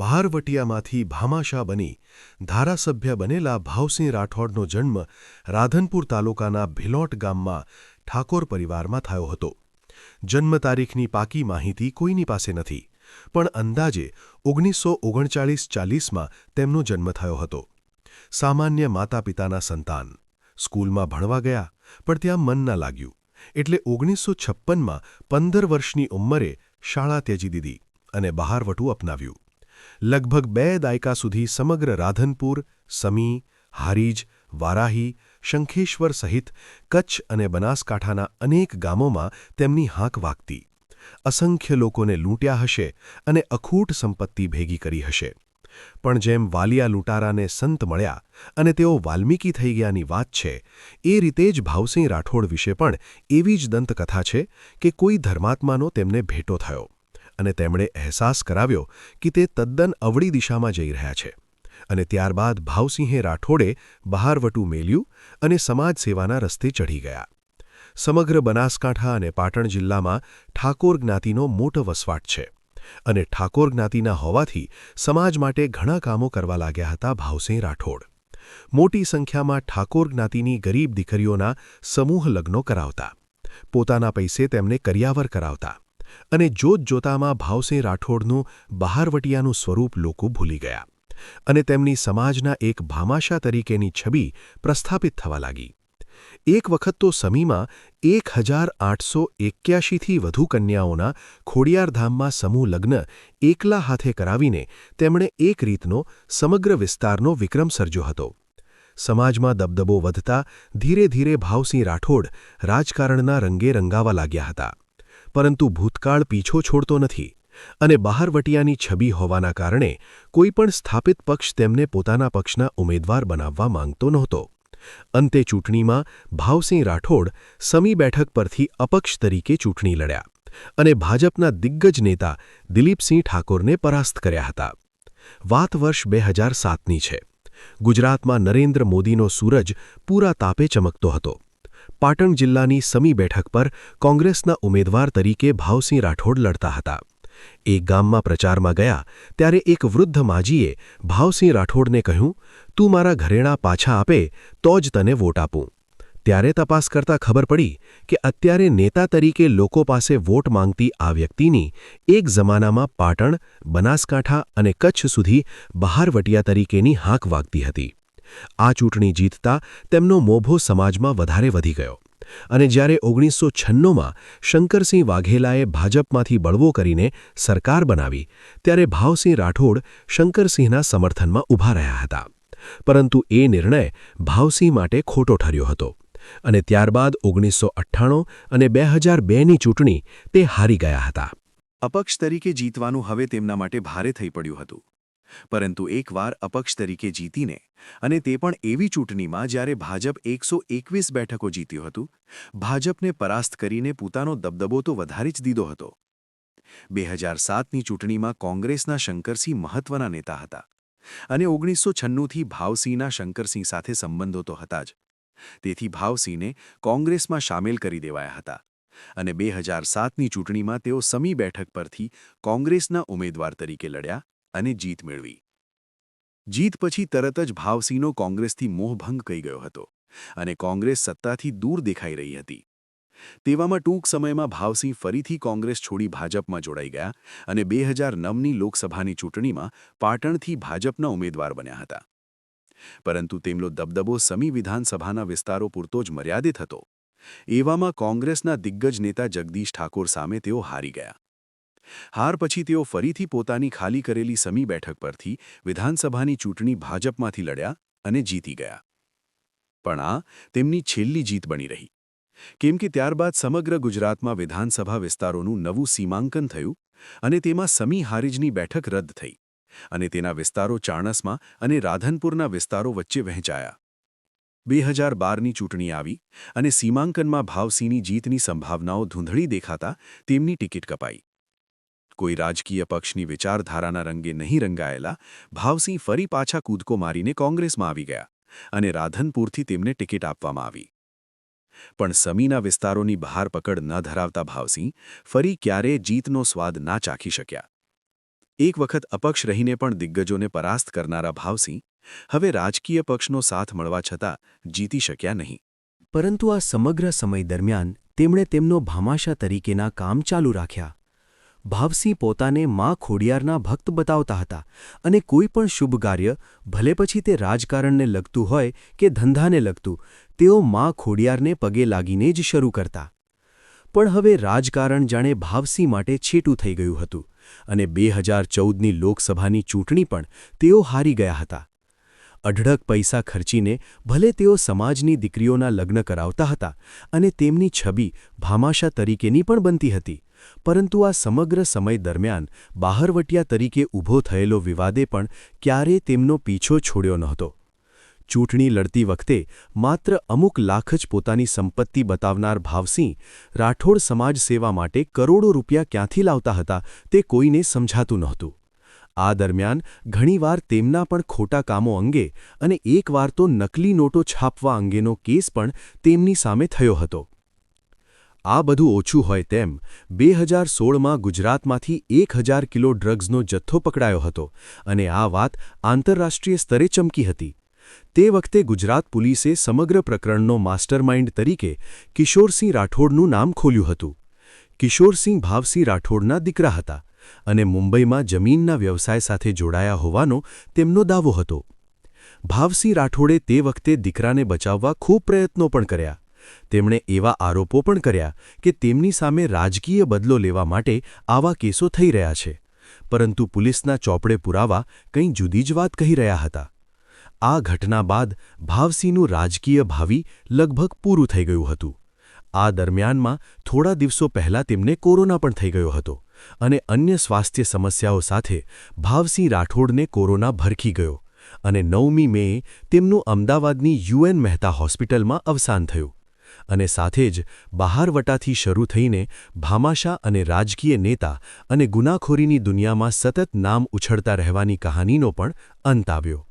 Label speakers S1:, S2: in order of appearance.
S1: બહારવટિયામાંથી ભામાશા બની ધારાસભ્ય બનેલા ભાવસિંહ રાઠોડનો જન્મ રાધનપુર તાલુકાના ભિલોટ ગામમાં ઠાકોર પરિવારમાં થયો હતો. જન્મ તારીખની પાકી માહિતી કોઈની પાસે નથી, પણ અંદાજે ઓગણીસો ઓગણચાળીસ ચાલીસમાં તેમનો જન્મ થયો હતો. સામાન્ય માતા પિતાના સંતાન. સ્કૂલમાં ભણવા ગયા, પણ ત્યાં મન ન લાગ્યું, એટલે ઓગણીસો છપ્પનમાં પંદર વર્ષની ઉંમરે શાળા ત્યજી દીધી અને બહારવટું અપનાવ્યું. લગભગ બે દાયકા સુધી સમગ્ર રાધનપુર, સમી, હારીજ, વારાહી, શંખેશ્વર સહિત કચ્છ અને બનાસકાંઠાના અનેક ગામોમાં તેમની હાંક વાગતી. અસંખ્ય લોકોને લૂંટ્યા હશે અને અખૂટ સંપત્તિ ભેગી કરી હશે. પણ જેમ વાલિયા લૂંટારાને સંત મળ્યા અને તેઓ વાલ્મીકી થઈ ગયાની વાત છે, એ રીતે જ ભાવસિંહ રાઠોડ વિશે પણ એવી જ દંતકથા છે કે કોઈ ધર્માત્માનો તેમને ભેટો થયો. અને તેમણે અહેસાસ કરાવ્યો કે તે તદ્દન અવળી દિશામાં જઈ રહ્યા છે. અને ત્યારબાદ ભાવસિંહે રાઠોડે બહારવટું મેલ્યું અને સમાજ સેવાના રસ્તે ચઢી ગયા. સમગ્ર બનાસકાંઠા અને પાટણ જિલ્લામાં ઠાકોર જ્ઞાતિનો મોટો વસવાટ છે અને ઠાકોર જ્ઞાતિના હોવાથી સમાજ માટે ઘણા કામો કરવા લાગ્યા હતા ભાવસિંહ રાઠોડ. મોટી સંખ્યામાં ઠાકોર જ્ઞાતિની ગરીબ દીકરીઓના સમૂહ લગ્નો કરાવતા. પોતાના પૈસે તેમને કરિયાવર કરાવતા. અને જોતજોતામાં ભાવસિંહ રાઠોડનું બહારવટિયાનું સ્વરૂપ લોકો ભૂલી ગયા અને તેમની સમાજના એક ભામાશા તરીકેની છબી પ્રસ્થાપિત થવા લાગી. એક વખત તો સમીમાં એક હજાર આઠસો એક્યાશીથી વધુ કન્યાઓના ખોડિયારધામમાં સમૂહ લગ્ન એકલા હાથે કરાવીને તેમણે એક રીતનો સમગ્ર વિસ્તારનો વિક્રમ સર્જ્યો હતો. સમાજમાં દબદબો વધતા ધીરે ધીરે ભાવસિંહ રાઠોડ રાજકારણના રંગે રંગાવા લાગ્યા હતા. પરંતુ ભૂતકાળ પીછો છોડતો નથી અને બહારવટિયાની છબી હોવાના કારણે કોઈપણ સ્થાપિત પક્ષ તેમને પોતાના પક્ષના ઉમેદવાર બનાવવા માંગતો નહોતો. અંતે ચૂંટણીમાં ભાવસિંહ રાઠોડ સમી બેઠક પરથી અપક્ષ તરીકે ચૂંટણી લડ્યા અને ભાજપના દિગ્ગજ નેતા દિલીપસિંહ ઠાકોરને પરાસ્ત કર્યા હતા. વાત વર્ષ બે હજાર સાતની છે. ગુજરાતમાં નરેન્દ્ર મોદીનો સૂરજ પૂરા તાપે ચમકતો હતો. પાટણ જિલ્લાની સમી બેઠક પર કોંગ્રેસના ઉમેદવાર તરીકે ભાવસિંહ રાઠોડ લડતા હતા. એક ગામમાં પ્રચારમાં ગયા ત્યારે એક વૃદ્ધ માજીએ ભાવસિંહ રાઠોડને કહ્યું, તું મારા ઘરેણા પાછા આપે તો જ તને વોટ આપું. ત્યારે તપાસ કરતા ખબર પડી કે અત્યારે નેતા તરીકે લોકો પાસે વોટ માંગતી આ વ્યક્તિની એક જમાનામાં પાટણ, બનાસકાંઠા અને કચ્છ સુધી બહારવટિયા તરીકેની હાંક વાગતી હતી. આ ચૂંટણી જીતતા તેમનો મોભો સમાજમાં વધારે વધી ગયો. અને જ્યારે ઓગણીસો છન્નુંમાં શંકરસિંહ વાઘેલાએ ભાજપમાંથી બળવો કરીને સરકાર બનાવી, ત્યારે ભાવસિંહ રાઠોડ શંકરસિંહના સમર્થનમાં ઊભા રહ્યા હતા. પરંતુ એ નિર્ણય ભાવસિંહ માટે ખોટો ઠર્યો હતો. અને ત્યારબાદ ઓગણીસો અઠ્ઠાણું અને બે હજાર બેની ચૂંટણી તે હારી ગયા હતા.
S2: અપક્ષ તરીકે જીતવાનું હવે તેમના માટે ભારે થઈ પડ્યું હતું. પરંતુ એકવાર અપક્ષ તરીકે જીતીને અને તે પણ એવી ચૂંટણીમાં જ્યારે ભાજપ એકસો એકવીસ બેઠકો જીત્યું હતું, ભાજપને પરાસ્ત કરીને પોતાનો દબદબો તો વધારી જ દીધો હતો. બે હજાર સાતની ચૂંટણીમાં કોંગ્રેસના શંકરસિંહ મહત્વના નેતા હતા અને ઓગણીસો છન્નુંથી ભાવસિંહના શંકરસિંહ સાથે સંબંધો તો હતા જ. તેથી ભાવસિંહને કોંગ્રેસમાં સામેલ કરી દેવાયા હતા અને બે હજાર સાતની ચૂંટણીમાં તેઓ સમી બેઠક પરથી કોંગ્રેસના ઉમેદવાર તરીકે લડ્યા અને જીત મેળવી. જીત પછી તરત જ ભાવસિંહનો કોંગ્રેસથી મોહભંગ કહી ગયો હતો અને કોંગ્રેસ સત્તાથી દૂર દેખાઈ રહી હતી. તેવામાં ટૂંક સમયમાં ભાવસિંહ ફરીથી કોંગ્રેસ છોડી ભાજપમાં જોડાઈ ગયા અને બે હજાર નવની લોકસભાની ચૂંટણીમાં પાટણથી ભાજપના ઉમેદવાર બન્યા હતા. પરંતુ તેમનો દબદબો સમી વિધાનસભાના વિસ્તારો પૂરતો જ મર્યાદિત હતો. એવામાં કોંગ્રેસના દિગ્ગજ નેતા જગદીશ ઠાકોર સામે તેઓ હારી ગયા. હાર પછી તેઓ ફરીથી પોતાની ખાલી કરેલી સમી બેઠક પરથી વિધાનસભાની ચૂંટણી ભાજપમાંથી લડ્યા અને જીતી ગયા. પણ આ તેમની છેલ્લી જીત બની રહી. કેમ કે ત્યારબાદ સમગ્ર ગુજરાતમાં વિધાનસભા વિસ્તારોનું નવું સીમાંકન થયું અને તેમાં સમી હારીજની બેઠક રદ થઈ અને તેના વિસ્તારો ચાણસમાં અને રાધનપુરના વિસ્તારો વચ્ચે વહેંચાયા. બે હજાર બારની ચૂંટણી આવી અને સીમાંકનમાં ભાવસિંહની જીતની સંભાવનાઓ ધૂંધળી દેખાતા તેમની ટિકિટ કપાઈ. કોઈ રાજકીય પક્ષની વિચારધારાના રંગે નહીં રંગાયેલા, ભાવસિંહ ફરી પાછા કૂદકો મારીને કોંગ્રેસમાં આવી ગયા અને રાધનપુરથી તેમને ટિકિટ આપવામાં આવી. પણ સમીના વિસ્તારોની બહાર પકડ ન ધરાવતા ભાવસિંહ ફરી ક્યારેય જીતનો સ્વાદ ના ચાખી શક્યા. એક વખત અપક્ષ રહીને પણ દિગ્ગજોને પરાસ્ત કરનારા ભાવસિંહ હવે રાજકીય પક્ષનો સાથ મળવા છતાં જીતી શક્યા નહીં.
S3: પરંતુ આ સમગ્ર સમય દરમિયાન તેમણે તેમનો ભામાશા તરીકેના કામ ચાલુ રાખ્યા. ભાવસિંહ પોતાને મા ખોડિયારના ભક્ત બતાવતા હતા અને કોઈ પણ શુભ કાર્ય, ભલે પછી તે રાજકારણને લગતું હોય કે ધંધાને લગતું, તેઓ મા ખોડિયારને પગે લાગીને જ શરૂ કરતા. પણ હવે રાજકારણ જાણે ભાવસિંહ માટે છેટું થઈ ગયું હતું અને બે હજાર ચૌદની લોકસભાની ચૂંટણી પણ તેઓ હારી ગયા હતા. અઢળક પૈસા ખર્ચીને ભલે તેઓ સમાજની દીકરીઓના લગ્ન કરાવતા હતા અને તેમની છબી ભામાશા તરીકેની પણ બનતી હતી પરંતુ આ સમગ્ર સમય દરમિયાન બહારવટિયા તરીકે ઊભો થયેલો વિવાદે પણ ક્યારે તેમનો પીછો છોડ્યો નહોતો. ચૂંટણી લડતી વખતે માત્ર અમુક લાખ જ પોતાની સંપત્તિ બતાવનાર ભાવસિંહ રાઠોડ સમાજ સેવા માટે કરોડો રૂપિયા ક્યાંથી લાવતા હતા તે કોઈને સમજાતું નહોતું. આ દરમિયાન ઘણીવાર તેમના પણ ખોટા કામો અંગે અને એકવાર તો નકલી નોટો છાપવા અંગેનો કેસ પણ તેમની સામે થયો હતો. આ બધું ઓછું હોય તેમ બે હજાર સોળમાં ગુજરાતમાંથી એક હજાર કિલો ડ્રગ્સનો જથ્થો પકડાયો હતો અને આ વાત આંતરરાષ્ટ્રીય સ્તરે ચમકી હતી. તે વખતે ગુજરાત પોલીસે સમગ્ર પ્રકરણનો માસ્ટરમાઇન્ડ તરીકે કિશોરસિંહ રાઠોડનું નામ ખોલ્યું હતું. કિશોરસિંહ ભાવસિંહ રાઠોડના દીકરા હતા અને મુંબઈમાં જમીનના વ્યવસાય સાથે જોડાયા હોવાનો તેમનો દાવો હતો. ભાવસિંહ રાઠોડે તે વખતે દીકરાને બચાવવા ખૂબ પ્રયત્નો પણ કર્યા. તેમણે એવા આરોપો પણ કર્યા કે તેમની સામે રાજકીય બદલો લેવા માટે આવા કેસો થઈ રહ્યા છે. પરંતુ પોલીસના ચોપડે પુરાવા કંઈ જુદી જ વાત કહી રહ્યા હતા. આ ઘટના બાદ ભાવસિંહનું રાજકીય ભાવિ લગભગ પૂરું થઈ ગયું હતું. આ દરમિયાનમાં થોડા દિવસો પહેલાં તેમને કોરોના પણ થઈ ગયો હતો અને અન્ય સ્વાસ્થ્ય સમસ્યાઓ સાથે ભાવસિંહ રાઠોડને કોરોના ભરખી ગયો અને નવમી મેએ તેમનું અમદાવાદની યુએન મહેતા હોસ્પિટલમાં અવસાન થયું. અને સાથે જ બહારવટાથી શરૂ થઈને ભામાશા અને રાજકીય નેતા અને ગુનાખોરીની દુનિયામાં સતત નામ ઉછળતા રહેવાની કહાનીનો પણ અંત આવ્યો.